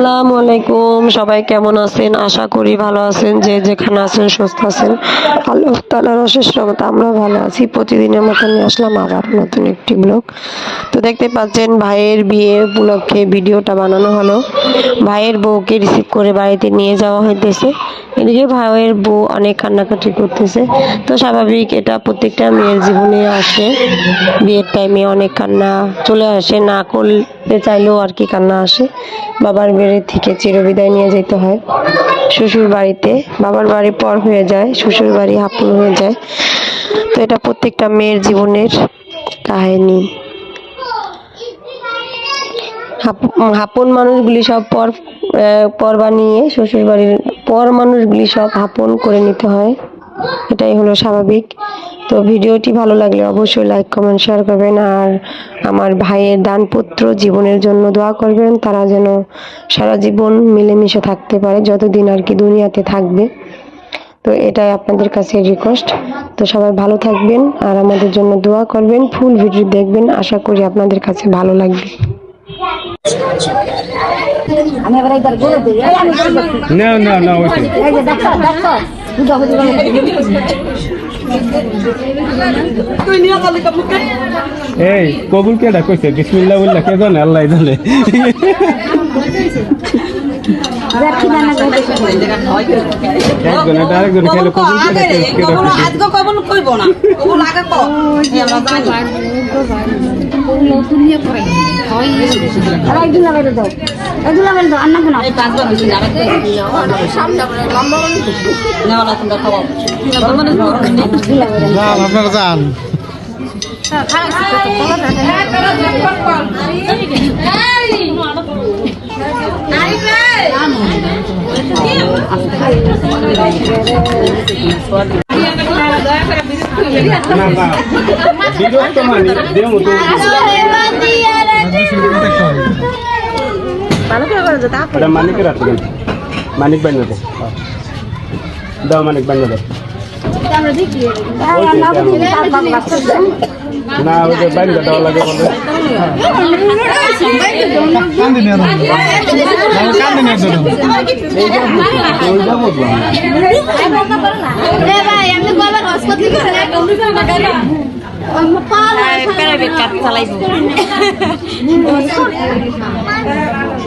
আসসালামু আলাইকুম। সবাই কেমন আছেন? আশা করি ভালো আছেন। যে যেখানে আছেন, সুস্থ আছেন। আল্লাহ তালার অশেষ রহমতে আমরা ভালো আছি। প্রতিদিনের মতো নিয়ে আসলাম আবার নতুন একটি ব্লগ। তো দেখতে পাচ্ছেন, ভাইয়ের বিয়ে উপলক্ষে ভিডিওটা বানানো হলো। ভাইয়ের বউকে রিসিভ করে বাড়িতে নিয়ে যাওয়া হইতেছে। এদিকে ভাইয়ের বউ অনেক কান্নাকাটি করতেছে। তো স্বাভাবিক এটা প্রত্যেকটা মেয়ের জীবনে আসে। বিয়ের টাইমে অনেক কান্না চলে আসে। না করতে চাইলেও আর কি কান্না আসে। বাবার বাড়ি থেকে চিরবিদায় নিয়ে যেতে হয়। শ্বশুর বাড়িতে বাবার বাড়ি পর হয়ে যায়, শ্বশুর বাড়ি হাপুন হয়ে যায়। তো এটা প্রত্যেকটা মেয়ের জীবনের কাহিনী। হাপ- হাপন মানুষগুলি সব পর পর বানিয়ে শ্বশুর বাড়ির পর মানুষগুলি সব হাপন করে নিতে হয়। এটাই হলো স্বাভাবিক। তো ভিডিওটি ভালো লাগলে অবশ্যই লাইক কমেন্ট শেয়ার করবেন আর আমার ভাইয়ের দানপুত্র জীবনের জন্য দোয়া করবেন। তারা যেন সারা জীবন মিলেমিশে থাকতে পারে যতদিন আর কি দুনিয়াতে থাকবে। তো এটাই আপনাদের কাছে রিকোয়েস্ট তো সবাই ভালো থাকবেন আর আমাদের জন্য দোয়া করবেন ফুল ভিডিও দেখবেন। আশা করি আপনাদের কাছে ভালো লাগবে। আমি একবার বলে দিই। না না না দেখো দেখো এই কবুল কেডা কইছে? বিসমিল্লাহ বললা কে জানে? আল্লাহ জানে। আরেকজন আজকে কবল কইব না কবল আগে ক এই আমরা আর লাগাই দাও দাও কেন এই পাঁচবার বেশি না রাখতে তোমরা খাওয়াও আপনারা যান। না না। বিরক্ত মানে দেও তো এটা মানিকের হাতে দেন মানিক বাইন দে। দাও মানিক বাইন দে। না ওই বাইন দেওয়া লাগে বলে। কান্দি নিয়ে কান্দি নিয়ে ধরুন ওইটা বুঝলাম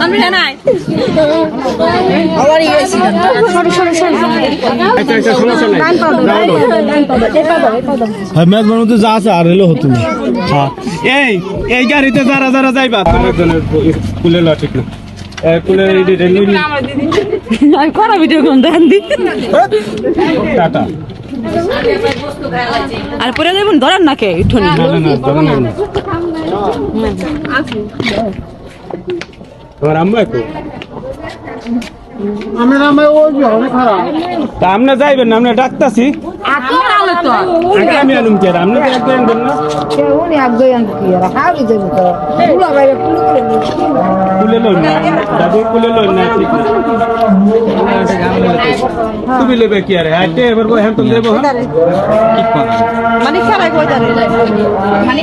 সমস্যা নাই দাও, দাও। ম্যাচ বানাতে যা আছে আর এলো হতো হ্যাঁ। এই এই গাড়িতে যারা যারা যাইবা তুমি একজনের কুলে লওয়া ঠিক না। এ, কুলে এই যে রেলওয়ে করা ভিডিও কোন দেন দি। টাটা। আর পরে যাবেন ধরেন না কে উঠুন আম্মা তা আপনি যাইবেন না আপনি ডাকতাছি আগে আমি আনুম কে আপনি তো একদম আনবেন না উনি এক দুই কি আর হাবি যাবে তো পুরো বাইরে পুরো করে কুলে লই না দাদু কুলে লই না তুমি লেবে কি আরে আইতে এবার বই হ্যাঁ তুমি দেবো হ্যাঁ মানে খেলাই কই জানে মানে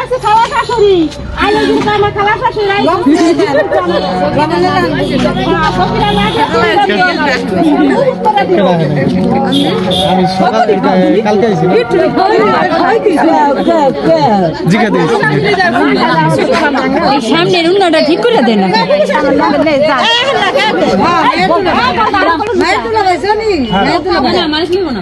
খালা শাশুড়ি আই ওই দিন আমার খালা শাশুড়ি আই আমি সকালে কালকে আইছি জিজ্ঞা দিয়েছি সামনের উন্নটা ঠিক করে দেন না মানুষ নিব না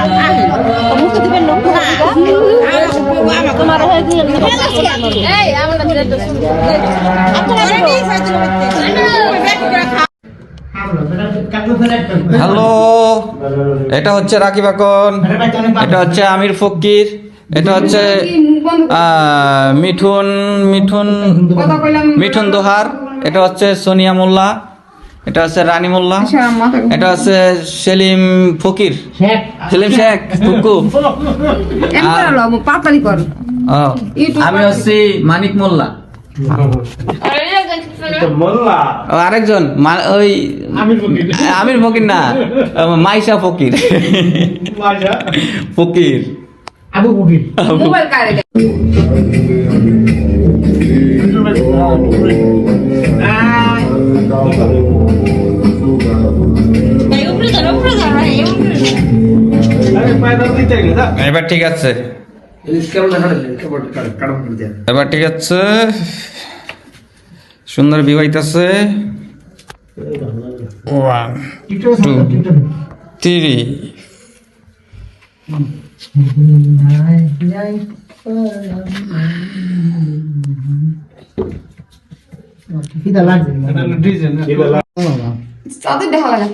হ্যালো এটা হচ্ছে রাকিব আকন এটা হচ্ছে আমির ফকির এটা হচ্ছে মিঠুন মিঠুন মিঠুন দোহার এটা হচ্ছে সোনিয়া মোল্লা এটা হচ্ছে রানী মোল্লা এটা হচ্ছে সেলিম ফকির। সেলিম শেখ ফুকু। পাতালি কর। ও, আমি হচ্ছি মানিক মোল্লা। মোল্লা? আরেকজন মা- ওই আমির ফকির। না মাইশা ফকির। ফকির। মোবাইল কারে আরে পায়দা দিতে গেলা এবার ঠিক আছে। এবার ঠিক আছে। সুন্দর বিবাহিতাছে ওয়ান টু থ্রি তাদের দেখা লাগে